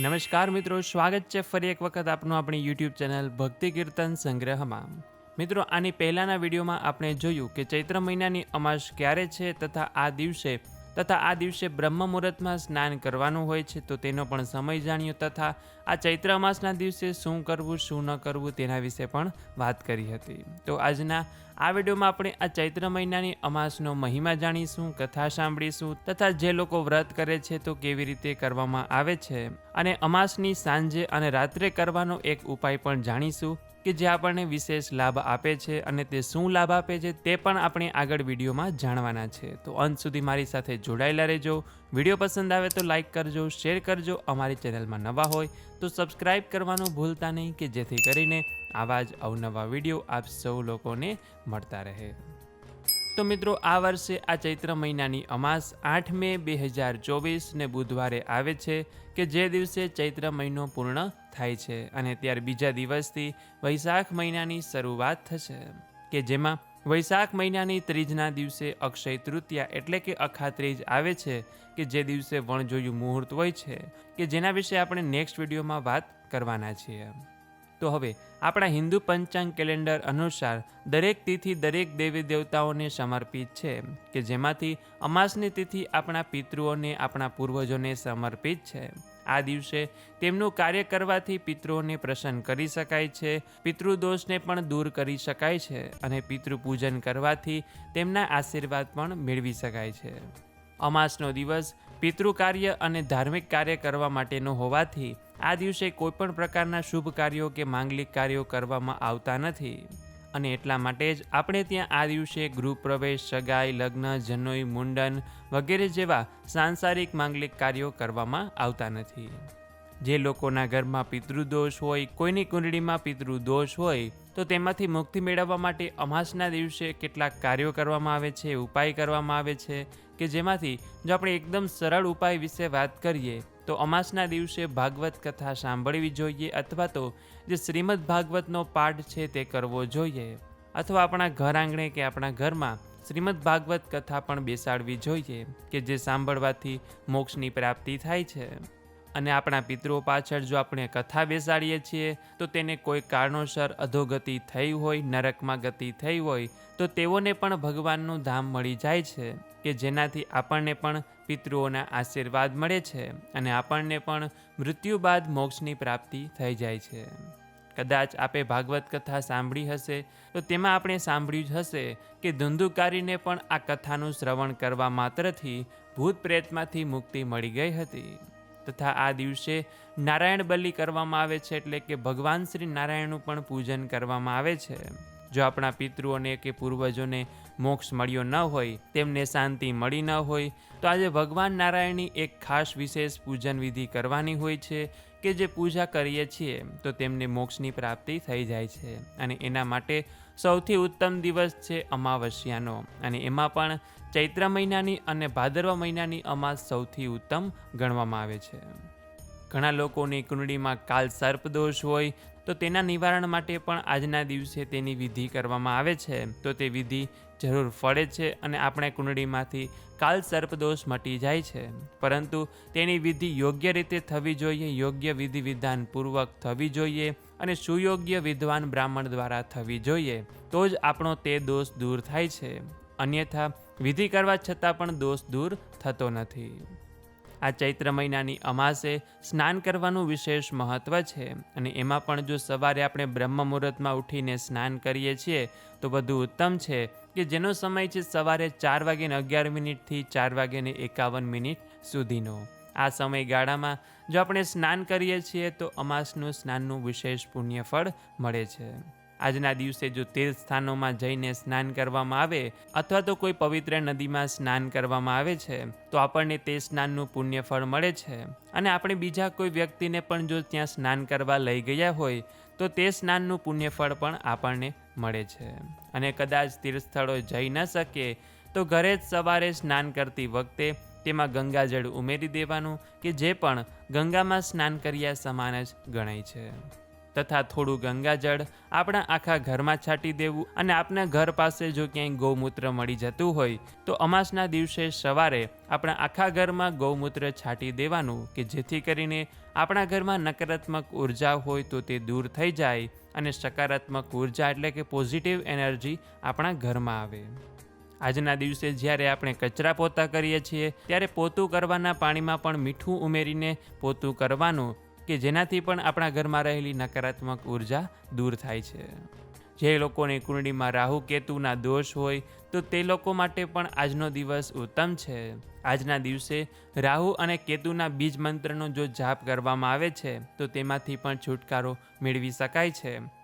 નમસ્કાર મિત્રો, સ્વાગત છે ફરી એક વખત આપનું આપણી યુટ્યુબ ચેનલ ભક્તિ કીર્તન સંગ્રહમાં. મિત્રો, આની પહેલાંના વિડીયોમાં આપણે જોયું કે ચૈત્ર મહિનાની અમાસ ક્યારે છે તથા આ દિવસે તથા આ દિવસે બ્રહ્મ મુહૂર્તમાં સ્નાન કરવાનું હોય છે, તો તેનો પણ સમય જાણ્યો તથા આ ચૈત્ર માસના દિવસે શું કરવું, શું ન કરવું તેના વિશે પણ વાત કરી હતી. તો આજના આ વિડીયોમાં આપણે આ ચૈત્ર મહિનાની અમાસનો મહિમા જાણીશું, કથા સાંભળીશું તથા જે લોકો વ્રત કરે છે તો કેવી રીતે કરવામાં આવે છે. અને અમાસની સાંજે અને રાત્રે કરવાનો એક ઉપાય પણ જાણીશું. કે જે આપણને વિશેષ લાભ આપે છે અને તે શું લાભ આપે છે તે પણ આપણે આગળ વિડીયોમાં જાણવાના છે. તો અંત સુધી મારી સાથે જોડાયેલા રહેજો. વીડિયો પસંદ આવે તો લાઇક કરજો, શેર કરજો. અમારી ચેનલમાં નવા હોય તો સબસ્ક્રાઈબ કરવાનું ભૂલતા નહીં કે જેથી કરીને આવા જ અવનવા વીડિયો આપ સૌ લોકોને મળતા રહે. તો મિત્રો, આ વર્ષે આ ચૈત્ર મહિનાની અમાસ આઠ મે બે હજાર ચોવીસને બુધવારે આવે છે કે જે દિવસે ચૈત્ર મહિનો પૂર્ણ થાય છે અને ત્યાર બીજા દિવસથી વૈશાખ મહિનાની શરૂઆત થશે. કે જેમાં વૈશાખ મહિનાની ત્રીજના દિવસે અક્ષય તૃતીયા એટલે કે અખાત્રીજ આવે છે, કે જે દિવસે વણજોયું મુહૂર્ત હોય છે, કે જેના વિશે આપણે નેક્સ્ટ વિડીયોમાં વાત કરવાના છીએ. તો હવે આપણા હિન્દુ પંચાંગ કેલેન્ડર અનુસાર દરેક તિથિ દરેક દેવી દેવતાઓને સમર્પિત છે, કે જેમાંથી અમાસની તિથિ આપણા પિતૃઓને, આપણા પૂર્વજોને સમર્પિત છે. આ દિવસે તેમનું કાર્ય કરવાથી પિતૃઓને પ્રસન્ન કરી શકાય છે, પિતૃદોષને પણ દૂર કરી શકાય છે અને પિતૃ પૂજન કરવાથી તેમના આશીર્વાદ પણ મેળવી શકાય છે. અમાસનો દિવસ પિતૃ કાર્ય અને ધાર્મિક કાર્ય કરવા માટેનો હોવાથી આ દિવસે કોઈપણ પ્રકારના શુભ કાર્યો કે માંગલિક કાર્યો કરવામાં આવતા નથી. અને એટલા માટે જ આપણે ત્યાં આ દિવસે ગૃહપ્રવેશ, સગાઈ, લગ્ન, જનોઈ, મુંડન વગેરે જેવા સાંસારિક માંગલિક કાર્યો કરવામાં આવતા નથી. જે લોકોના ઘરમાં પિતૃદોષ હોય, કોઈની કુંડળીમાં પિતૃદોષ હોય, તો તેમાંથી મુક્તિ મેળવવા માટે અમાસના દિવસે કેટલાક કાર્યો કરવામાં આવે છે, ઉપાય કરવામાં આવે છે, કે જેમાંથી જો આપણે એકદમ સરળ ઉપાય વિશે વાત કરીએ તો અમાસના દિવસે ભાગવત કથા સાંભળવી જોઈએ અથવા તો જે શ્રીમદ ભાગવતનો પાઠ છે તે કરવો જોઈએ. અથવા આપણા ઘર આંગણે કે આપણા ઘરમાં શ્રીમદ ભાગવત કથા પણ બેસાડવી જોઈએ, કે જે સાંભળવાથી મોક્ષની પ્રાપ્તિ થાય છે. અને આપણા પિતૃઓ પાછળ જો આપણે કથા બેસાડીએ છીએ, તો તેને કોઈ કારણોસર અધોગતિ થઈ હોય, નરકમાં ગતિ થઈ હોય, તો તેઓને પણ ભગવાનનું ધામ મળી જાય છે, કે જેનાથી આપણને પણ પિતૃઓના આશીર્વાદ મળે છે અને આપણને પણ મૃત્યુ બાદ મોક્ષની પ્રાપ્તિ થઈ જાય છે. કદાચ આપે ભાગવત કથા સાંભળી હશે, તો તેમાં આપણે સાંભળ્યું જ હશે કે ધુંધુકારીને પણ આ કથાનું શ્રવણ કરવા માત્રથી ભૂત પ્રેતમાંથી મુક્તિ મળી ગઈ હતી. તથા આ દિવસે નારાયણ બલિ કરવામાં આવે છે એટલે કે ભગવાન શ્રી નારાયણનું પણ પૂજન કરવામાં આવે છે. જો આપણા પિતૃઓને કે પૂર્વજોને મોક્ષ મળ્યો ન હોય, તેમને શાંતિ મળી ન હોય, તો આજે ભગવાન નારાયણની એક ખાસ વિશેષ પૂજન વિધિ કરવાની હોય છે કે જે પૂજા કરીએ છીએ, તો તેમને મોક્ષની પ્રાપ્તિ થઈ જાય છે અને એના માટે સૌથી ઉત્તમ દિવસ છે અમાવસ્યાનો. અને એમાં પણ ચૈત્ર મહિનાની અને ભાદરવા મહિનાની અમાસ સૌથી ઉત્તમ ગણવામાં આવે છે. ઘણા લોકોની કુંડળીમાં કાલ સર્પદોષ હોય, તો તેના નિવારણ માટે પણ આજના દિવસે તેની વિધિ કરવામાં આવે છે. તો તે વિધિ જરૂર ફળે છે અને આપણે કુંડળીમાંથી કાલ સર્પદોષ મટી જાય છે. પરંતુ તેની વિધિ યોગ્ય રીતે થવી જોઈએ, યોગ્ય વિધિ વિધાનપૂર્વક થવી જોઈએ અને સુયોગ્ય વિદ્વાન બ્રાહ્મણ દ્વારા થવી જોઈએ, તો જ આપણો તે દોષ દૂર થાય છે. અન્યથા, વિધિ કરવા છતાં પણ દોષ દૂર થતો નથી. આ ચૈત્ર મહિનાની અમાસે સ્નાન કરવાનું વિશેષ મહત્ત્વ છે અને એમાં પણ જો સવારે આપણે બ્રહ્મ મુહૂર્તમાં ઉઠીને સ્નાન કરીએ છીએ, તો બધું ઉત્તમ છે કે જેનો સમય છે સવારે ચાર વાગ્યાને અગિયાર મિનિટથી ચાર વાગ્યાને એકાવન મિનિટ સુધીનો. આ સમયગાળામાં જો આપણે સ્નાન કરીએ છીએ તો અમાસનું સ્નાનનું વિશેષ પુણ્ય ફળ મળે છે. આજના દિવસે જો તીર્થ સ્થાનોમાં જઈને સ્નાન કરવામાં આવે અથવા તો કોઈ પવિત્ર નદીમાં સ્નાન કરવામાં આવે છે, તો આપણને તે સ્નાનનું પુણ્ય ફળ મળે છે. અને આપણે બીજા કોઈ વ્યક્તિને પણ જો ત્યાં સ્નાન કરવા લઈ ગયા હોય, તો તે સ્નાનનું પુણ્ય ફળ પણ આપણને મળે છે. અને કદાચ તીર્થ સ્થળો જઈ ન શકે, તો ઘરે જ સવારે સ્નાન કરતી વખતે તેમાં ગંગાજળ ઉમેરી દેવાનું કે જે પણ ગંગામાં સ્નાન કર્યા સમાન જ ગણાય છે. તથા થોડું ગંગાજળ આપણા આખા ઘરમાં છાંટી દેવું અને આપણા ઘર પાસે જો ક્યાંય ગૌમૂત્ર મળી જતું હોય, તો અમાસના દિવસે સવારે આપણા આખા ઘરમાં ગૌમૂત્ર છાંટી દેવાનું કે જેથી કરીને આપણા ઘરમાં નકારાત્મક ઊર્જા હોય તો તે દૂર થઈ જાય અને સકારાત્મક ઊર્જા એટલે કે પોઝિટિવ એનર્જી આપણા ઘરમાં આવે. આજના દિવસે જ્યારે આપણે કચરા પોતા કરીએ છીએ, ત્યારે પોતું કરવાના પાણીમાં પણ મીઠું ઉમેરીને પોતું કરવાનું કે જેનાથી પણ આપણા ઘરમાં રહેલી નકારાત્મક ઊર્જા દૂર થાય છે. જે લોકોની કુંડળીમાં રાહુ કેતુના દોષ હોય, તો તે લોકો માટે પણ આજનો દિવસ ઉત્તમ છે. આજના દિવસે રાહુ અને કેતુના બીજ મંત્રનો જો જાપ કરવામાં આવે છે, તો તેમાંથી પણ છુટકારો મેળવી શકાય છે.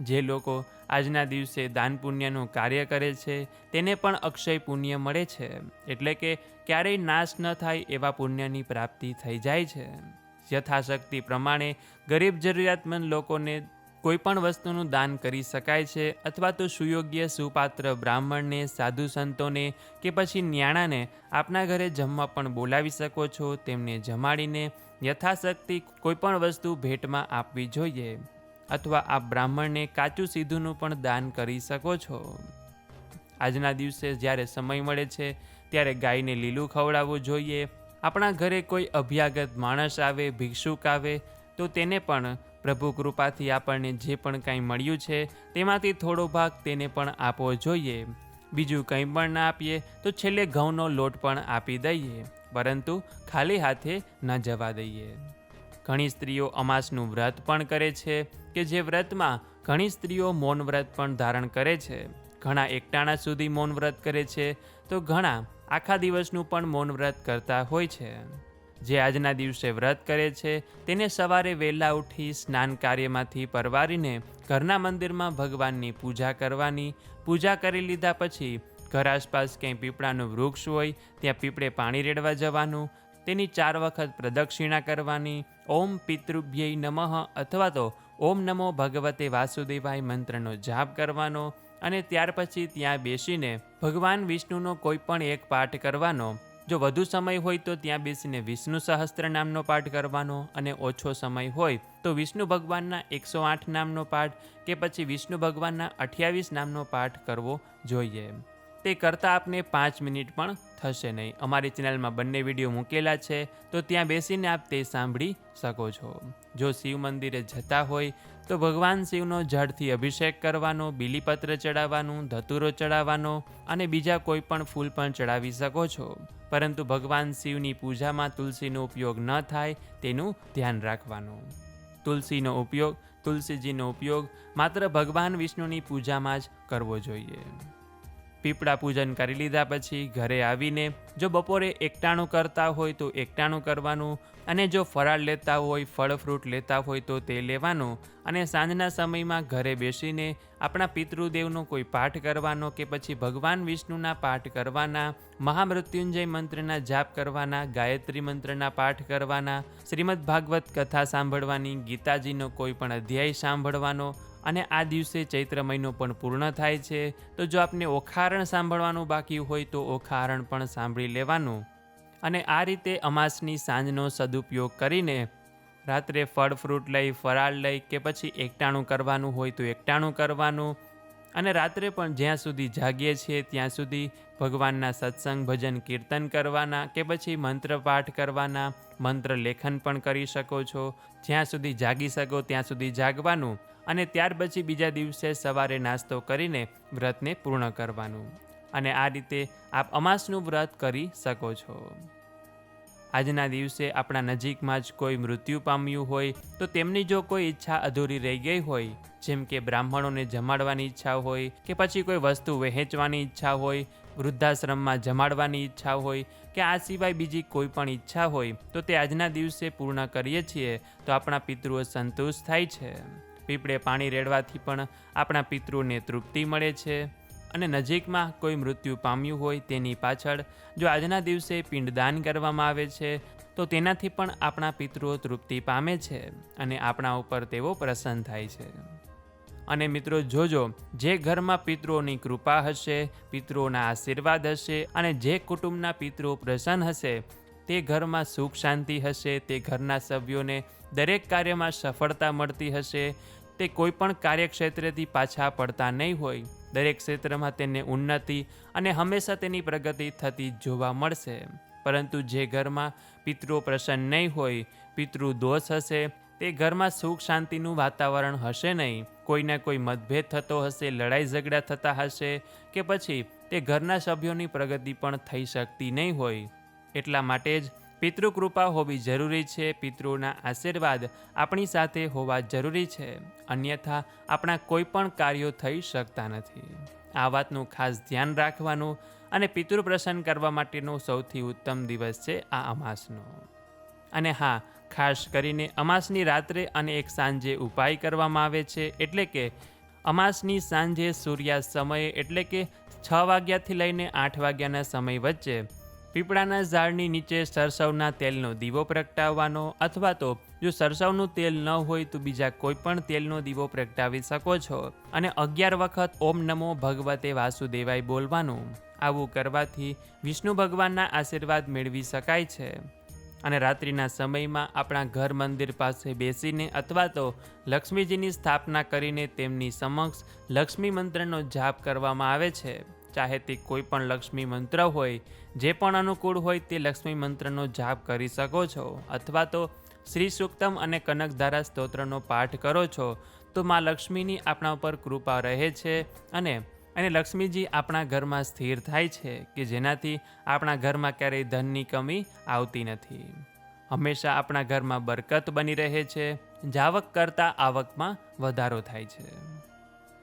જે લોકો આજના દિવસે દાન પુણ્યનું કાર્ય કરે છે, તેને પણ અક્ષય પુણ્ય મળે છે. એટલે કે ક્યારેય નાશ ન થાય એવા પુણ્યની પ્રાપ્તિ થઈ જાય છે. યથાશક્તિ પ્રમાણે ગરીબ જરૂરિયાતમંદ લોકોને કોઈ પણ વસ્તુનું દાન કરી શકાય છે અથવા તો સુયોગ્ય સુપાત્ર બ્રાહ્મણને, સાધુ સંતોને કે પછી ન્યાણાને આપના ઘરે જમવા પણ બોલાવી શકો છો, તેમને જમાડીને યથાશક્તિ કોઈ પણ વસ્તુ ભેટમાં આપવી જોઈએ. અથવા આપ બ્રાહ્મણને કાચું સીધુંનું પણ દાન કરી શકો છો. આજના દિવસે જ્યારે સમય મળે છે, ત્યારે ગાયને લીલું ખવડાવવું જોઈએ. આપણા ઘરે કોઈ અભ્યાગત માણસ આવે, ભિક્ષુક આવે, તો તેને પણ પ્રભુ કૃપાથી આપણને જે પણ કાંઈ મળ્યું છે, તેમાંથી થોડો ભાગ તેને પણ આપવો જોઈએ. બીજું કંઈ પણ ના આપીએ, તો છેલ્લે ઘઉંનો લોટ પણ આપી દઈએ, પરંતુ ખાલી હાથે ન જવા દઈએ. ઘણી સ્ત્રીઓ અમાસનું વ્રત પણ કરે છે કે જે વ્રતમાં ઘણી સ્ત્રીઓ મૌન વ્રત પણ ધારણ કરે છે. ઘણા એકટાણા સુધી મૌન વ્રત કરે છે, તો ઘણા આખા દિવસનું પણ મૌન વ્રત કરતા હોય છે. જે આજના દિવસે વ્રત કરે છે, તેને સવારે વહેલા ઉઠી સ્નાન કાર્યમાંથી પરવારીને ઘરના મંદિરમાં ભગવાનની પૂજા કરવાની, પૂજા કરી લીધા પછી ઘર આસપાસ ક્યાંય પીપળાનું વૃક્ષ હોય, ત્યાં પીપળે પાણી રેડવા જવાનું તેની ચાર વખત પ્રદક્ષિણા કરવાની, ઓમ પિતૃભ્યય નમઃ અથવા તો ઓમ નમો ભગવતે વાસુદેવાય મંત્રનો જાપ કરવાનો અને ત્યાર પછી ત્યાં બેસીને ભગવાન વિષ્ણુનો કોઈ પણ એક પાઠ કરવાનો. જો વધુ સમય હોય તો ત્યાં બેસીને વિષ્ણુ સહસ્ત્ર નામનો પાઠ કરવાનો અને ઓછો સમય હોય તો વિષ્ણુ ભગવાનના એકસો આઠ નામનો પાઠ કે પછી વિષ્ણુ ભગવાનના અઠ્યાવીસ નામનો પાઠ કરવો જોઈએ. તે કરતાં આપને પાંચ મિનિટ પણ થશે નહીં. અમારી ચેનલમાં બંને વીડિયો મૂકેલા છે, તો ત્યાં બેસીને આપ તે સાંભળી શકો છો. જો શિવ મંદિરે જતા હોય, તો ભગવાન શિવનો જળથી અભિષેક કરવાનો, બીલીપત્ર ચડાવવાનું, ધતુરો ચડાવવાનો અને બીજા કોઈ પણ ફૂલ પણ ચડાવી શકો છો. પરંતુ ભગવાન શિવની પૂજામાં તુલસીનો ઉપયોગ ન થાય, તેનું ધ્યાન રાખવાનું. તુલસીનો ઉપયોગ, તુલસીજીનો ઉપયોગ માત્ર ભગવાન વિષ્ણુની પૂજામાં જ કરવો જોઈએ. પીપળા પૂજન કરી લીધા પછી ઘરે આવીને જો બપોરે એકટાણું કરતા હોય તો એકટાણું કરવાનું અને જો ફરાળ લેતા હોય, ફળ ફ્રૂટ લેતા હોય તો તે લેવાનું અને સાંજના સમયમાં ઘરે બેસીને આપણા પિતૃદેવનો કોઈ પાઠ કરવાનો કે પછી ભગવાન વિષ્ણુના પાઠ કરવાના, મહામૃત્યુંજય મંત્રના જાપ કરવાના, ગાયત્રી મંત્રના પાઠ કરવાના, શ્રીમદ ભાગવત કથા સાંભળવાની, ગીતાજીનો કોઈ પણ અધ્યાય સાંભળવાનો અને આ દિવસે ચૈત્ર મહિનો પણ પૂર્ણ થાય છે. તો જો આપને ઓખારણ સાંભળવાનું બાકી હોય તો ઓખારણ પણ સાંભળી લેવાનું. અને આ રીતે અમાસની સાંજનો સદુપયોગ કરીને રાત્રે ફળ ફ્રૂટ લઈ, ફરાળ લઈ કે પછી એકટાણું કરવાનું હોય તો એકટાણું કરવાનું. અને રાત્રે પણ જ્યાં સુધી જાગીએ છીએ ત્યાં સુધી ભગવાનના સત્સંગ, ભજન, કીર્તન કરવાના કે પછી મંત્ર પાઠ કરવાના, મંત્ર લેખન પણ કરી શકો છો. જ્યાં સુધી જાગી શકો ત્યાં સુધી જાગવાનું. અને ત્યાર પછી બીજા દિવસે સવારે નાસ્તો કરીને વ્રતને પૂર્ણ કરવાનું. અને આ રીતે આપ અમાસનું વ્રત કરી શકો છો. આજના દિવસે આપણા નજીકમાં જ કોઈ મૃત્યુ પામ્યું હોય તો તેમની જો કોઈ ઈચ્છા અધૂરી રહી ગઈ હોય, જેમ કે બ્રાહ્મણોને જમાડવાની ઈચ્છા હોય કે પછી કોઈ વસ્તુ વહેંચવાની ઈચ્છા હોય, વૃદ્ધાશ્રમમાં જમાડવાની ઈચ્છા હોય કે આ સિવાય બીજી કોઈ પણ ઈચ્છા હોય, તો તે આજના દિવસે પૂર્ણ કરીએ છીએ, તો આપણા પિતૃઓ સંતુષ્ટ થાય છે. પીપળે પાણી રેડવાથી પણ આપણા પિતૃને તૃપ્તિ મળે છે. અને નજીકમાં કોઈ મૃત્યુ પામ્યું હોય તેની પાછળ જો આજના દિવસે પિંડદાન કરવામાં આવે છે, તો તેનાથી પણ આપણા પિતૃઓ તૃપ્તિ પામે છે અને આપણા ઉપર તેઓ પ્રસન્ન થાય છે. અને મિત્રો, જોજો, જે ઘરમાં પિતૃઓની કૃપા હશે, પિતૃઓના આશીર્વાદ હશે અને જે કુટુંબના પિતૃઓ પ્રસન્ન હશે, તે ઘરમાં સુખ શાંતિ હશે, તે ઘરના સભ્યોને દરેક કાર્યમાં સફળતા મળતી હશે તે કોઈ પણ કાર્યક્ષેત્રેથી પાછા પડતા નહીં હોય. દરેક ક્ષેત્રમાં તેને ઉન્નતિ અને હંમેશા તેની પ્રગતિ થતી જોવા મળશે. પરંતુ જે ઘરમાં પિતૃ પ્રસન્ન નહીં હોય, પિતૃ દોષ હશે, તે ઘરમાં સુખ શાંતિનું વાતાવરણ હશે નહીં. કોઈને કોઈ મતભેદ થતો હશે, લડાઈ ઝઘડા થતા હશે કે પછી તે ઘરના સભ્યોની પ્રગતિ પણ થઈ શકતી નહીં હોય. એટલા માટે જ પિતૃકૃપા હોવી જરૂરી છે, પિતૃના આશીર્વાદ આપણી સાથે હોવા જરૂરી છે, અન્યથા આપણા કોઈ પણ કાર્યો થઈ શકતા નથી. આ વાતનું ખાસ ધ્યાન રાખવાનું અને પિતૃ પ્રસન્ન કરવા માટેનો સૌથી ઉત્તમ દિવસ છે આ અમાસનો. અને હા, ખાસ કરીને અમાસની રાત્રે અને એક સાંજે ઉપાય કરવામાં આવે છે, એટલે કે અમાસની સાંજે સૂર્યાસ્ત સમયે, એટલે કે છ વાગ્યાથી લઈને આઠ વાગ્યાના સમય વચ્ચે પીપળાના ઝાડની નીચે સરસવના તેલનો દીવો પ્રગટાવવાનો અથવા તો જો સરસવનું તેલ ન હોય તો બીજા કોઈ પણ તેલનો દીવો પ્રગટાવી શકો છો. અને અગિયાર વખત ઓમ નમો ભગવતે વાસુદેવાય બોલવાનું. આવું કરવાથી વિષ્ણુ ભગવાનના આશીર્વાદ મેળવી શકાય છે. અને રાત્રિના સમયમાં આપણા ઘર મંદિર પાસે બેસીને અથવા તો લક્ષ્મીજીની સ્થાપના કરીને તેમની સમક્ષ લક્ષ્મી મંત્રનો જાપ કરવામાં આવે છે. ચાહે તે કોઈ પણ લક્ષ્મી મંત્ર હોય, જે પણ અનુકૂળ હોય તે લક્ષ્મી મંત્રનો જાપ કરી શકો છો. અથવા તો શ્રી સુક્તમ અને કનકધારા સ્તોત્રનો પાઠ કરો છો, તો મા લક્ષ્મીની આપણા ઉપર કૃપા રહે છે અને અને લક્ષ્મીજી આપણા ઘરમાં સ્થિર થાય છે, કે જેનાથી આપણા ઘરમાં ક્યારેય ધનની કમી આવતી નથી. હંમેશા આપણા ઘરમાં બરકત બની રહે છે, જાવક કરતાં આવકમાં વધારો થાય છે.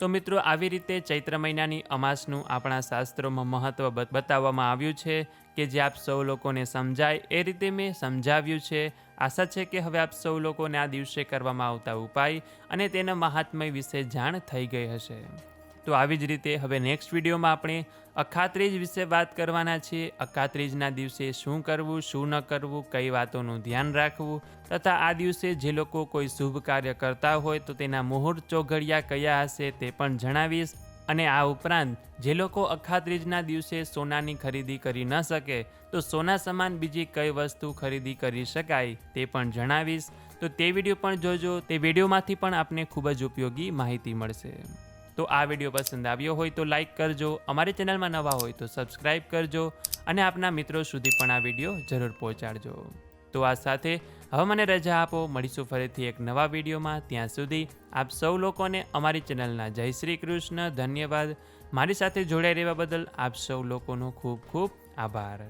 તો મિત્રો, આવી રીતે ચૈત્ર મહિનાની અમાસનું આપણા શાસ્ત્રોમાં મહત્ત્વ બતાવવામાં આવ્યું છે કે જે આપ સૌ લોકોને સમજાય, એ રીતે મેં સમજાવ્યું છે. આશા છે કે હવે આપ સૌ લોકોને આ દિવસે કરવામાં આવતા ઉપાય અને તેના મહાત્મય વિશે જાણ થઈ ગઈ હશે. તો આવી જ રીતે હવે નેક્સ્ટ વિડીયોમાં આપણે અખાત્રીજ વિશે વાત કરવાના છીએ. અખાત્રીજના દિવસે શું કરવું, શું ન કરવું, કઈ વાતોનું ધ્યાન રાખવું તથા આ દિવસે જે લોકો કોઈ શુભ કાર્ય કરતા હોય તો તેના મુહૂર્ત ચોઘડિયા કયા હશે તે પણ જણાવીશ. અને આ ઉપરાંત જે લોકો અખાત્રીજના દિવસે સોનાની ખરીદી કરી ન શકે તો સોના સમાન બીજી કઈ વસ્તુ ખરીદી કરી શકાય તે પણ જણાવીશ. તો તે વીડિયો પણ જોજો. તે વિડીયોમાંથી પણ આપને ખૂબ જ ઉપયોગી માહિતી મળશે. તો આ વીડિયો પસંદ આવ્યો હોય તો લાઈક કરજો. અમારી ચેનલમાં નવા હોય તો સબસ્ક્રાઈબ કરજો અને આપના મિત્રો સુધી પણ આ વીડિયો જરૂર પહોંચાડજો. તો આ સાથે હવે મને રજા આપો. મળીશું ફરીથી એક નવા વિડીયોમાં. ત્યાં સુધી આપ સૌ લોકોને અમારી ચેનલના જય શ્રી કૃષ્ણ. ધન્યવાદ. મારી સાથે જોડાઈ રહેવા બદલ આપ સૌ લોકોનો ખૂબ ખૂબ આભાર.